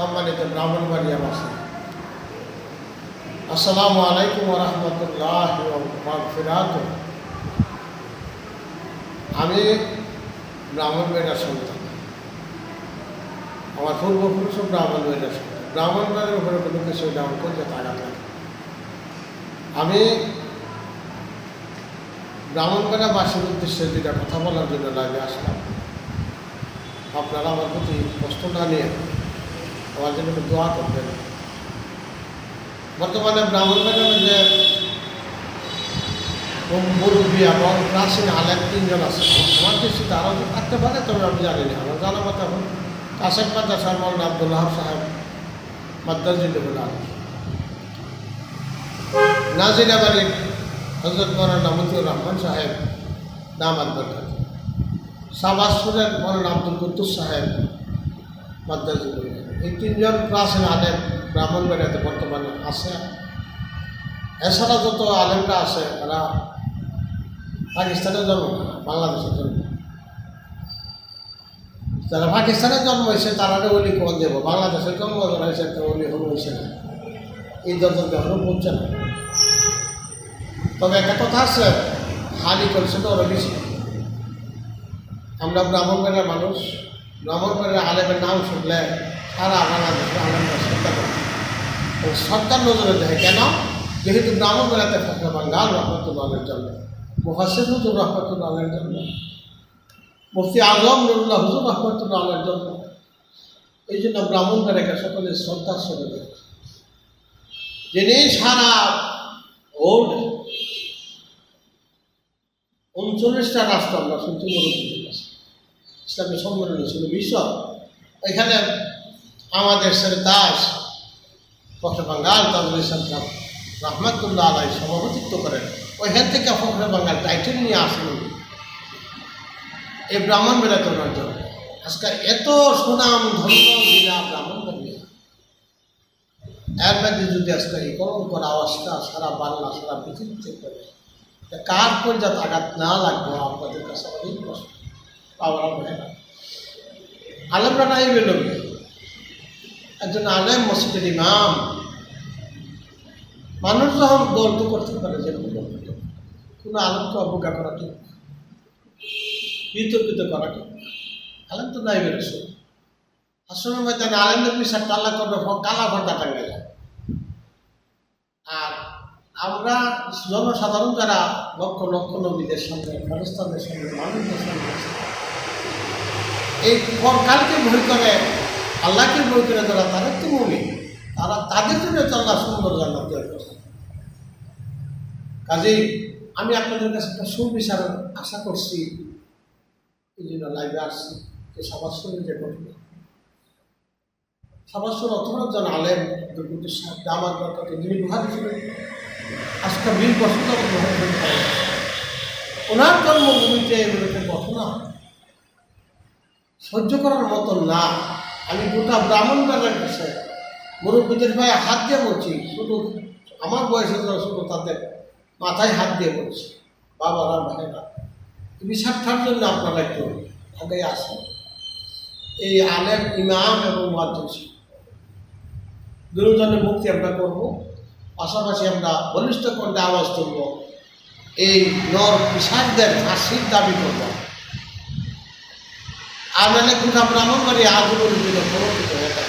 সম্মানিত ব্রাহ্মণবাড়িয়াবাসী আসসালামু আলাইকুম রহমতুল্লাহ ফিরাত আমি ব্রাহ্মণ বেটার সন্তান। আমার পূর্বপুরুষও ব্রাহ্মণ বেটার সন্তান। ব্রাহ্মণ বেটার উপরে কোনো কিছু ডাউন করতে তাগাত লাগে আমি ব্রাহ্মণবাড়িয়াবাসীর উদ্দেশ্যে যেটা কথা বলার জন্য লাগে আসলাম। আপনারা আমার প্রতি কষ্ট নিয়ে আমার জন্য একটু দোয়া করবেন। বর্তমানে ব্রাহ্মণবাড়ির যে মুরব্বী এবং প্রাচীন আলেম তিনজন আছে, আমার দৃষ্টিতে আরও থাকতে পারে, তবে আমি জানি না। আমার জানা মতো এখন কাশেক মাদ্রাসার মৌলানা আবদুল্লাহ সাহেব মাদ্রাজিল্লুল আলম। নাজিরাবাড়ির হজরত মৌলানা মতিউর রহমান সাহেব নাম আদবরকাত সাবাসপুরের মৌলানা আব্দুল কুদ্দুস সাহেব মাদ্রাজিল্লুল এই তিনজন প্রাচীন আলেম ব্রাহ্মণবাড়িয়াতে বর্তমানে আছে। এছাড়া যত আলেমরা আছে তারা পাকিস্তানের জন্ম বাংলাদেশের জন্ম যারা পাকিস্তানের জন্ম হয়েছে, তারা ওলি কল দেবো। বাংলাদেশের জন্ম যারা হয়েছে একটা ওলি হল হয়েছে না। এই দরজা এখনও পৌঁছে না। তবে একটা কথা আছে হানি করছে তো ওরা বেশি। আমরা ব্রাহ্মণবাড়িয়ার মানুষ ব্রাহ্মণবাড়িয়ার আলেমের নাম শুনলে সারা বাংলাদেশের আলেমরা শ্রদ্ধা করে ও সরকার নজরে দেয় কেন? যেহেতু ব্রাহ্মণবাড়িয়াতে ফখরে বাঙ্গাল রহমতুল্লাহের জন্য মুহাসির হুজুর রহমতুল্লাহের জন্য মুফতি আজম নুরুল্লাহ হুজুর রহমতুল্লাহের জন্য এই জন্য ব্রাহ্মণ ব্রাহ্মণবাড়িয়াকে সকলের শ্রদ্ধার সঙ্গে দেখে। যিনি সারা ওল্ড উনচল্লিশটা রাষ্ট্র আমরা শুনছি মুরব্বী কাছে। ইসলামী সম্মেলন ছিল বিশ্ব এখানে আমাদের দাস ফখরে বাঙ্গাল তাজুল ইসলাম রহমতুল্লাহ আলাই সভাপতিত্ব করেন। ওইখান থেকে ফখরে বাঙ্গাল টাইটেল নিয়ে আসেন। এই ব্রাহ্মণ বেড়াতনার জন্য আজকে এত সুনাম ধন্য জেলা ব্রাহ্মণ এর মধ্যে যদি আজকে এই কলঙ্কর আওয়াজটা সারা বাংলা, সারা পৃথিবীতে করে কার পর্যাত আঘাত না লাগবে আপনাদের কাছে? অনেক কষ্ট পাওয়ার আলমরা নাই বেরোবে একজন আলেম মসজিদের ইমাম। মানুষ যখন গল্প করতে পারে যে কোনো আলমকে অবজ্ঞা করা ঠিক বিতর্কিত করা ঠিক। আলেম তো নাই বেরোছে আসলে ময়দানে আলেমদের পিছার টাল্লা করবে কালা ঘণ্টা যায়। আর আমরা জনসাধারণ যারা লক্ষ লক্ষ নবীদের সঙ্গে ফেরস্তাদের সঙ্গে মানুষদের সঙ্গে এই পরকালকে ভয় করে আল্লাহকে ভয় করে যারা তাদের তো মনে তারা তাদের জন্য তো আল্লাহ সুন্দর জান্নাত তৈরি করছে। কাজেই আমি আপনাদের কাছে একটা সুবিচার আশা করছি, এই জন্য লাইভে আসছি যে সমাজসের যে ঘটনা সমাজসের অথবা জন আলেম দুর্নীতি আমার কথা যিনি বুহারি ছিলেন আজকে বিল বছর গ্রহণ ওনার জন্মভূমিতে এগুলোকে ঘটনা সহ্য করার মতো না। আমি গোটা ব্রাহ্মণ বেলার কাছে মুরব্বীদের ভাই হাত দিয়ে বলছি, শুধু আমার বয়সে শুধু তাদের মাথায় হাত দিয়ে বলছি, বাবারা ভাইরা বিচারটার জন্য আপনারা একটু আগে আসেন এই আলেম ইমাম এবং মাদ্রাসী দুজনের মুক্তি আমরা করব। পাশাপাশি আমরা বলিষ্ঠ কণ্ঠে আওয়াজ তুলব। এই নর পিসারদের ফাঁসির দাবি করব। আর মানে গোটা ব্রাহ্মণবাড়ি আজীবন দিলে প্রবর্তিত হয়ে থাকে।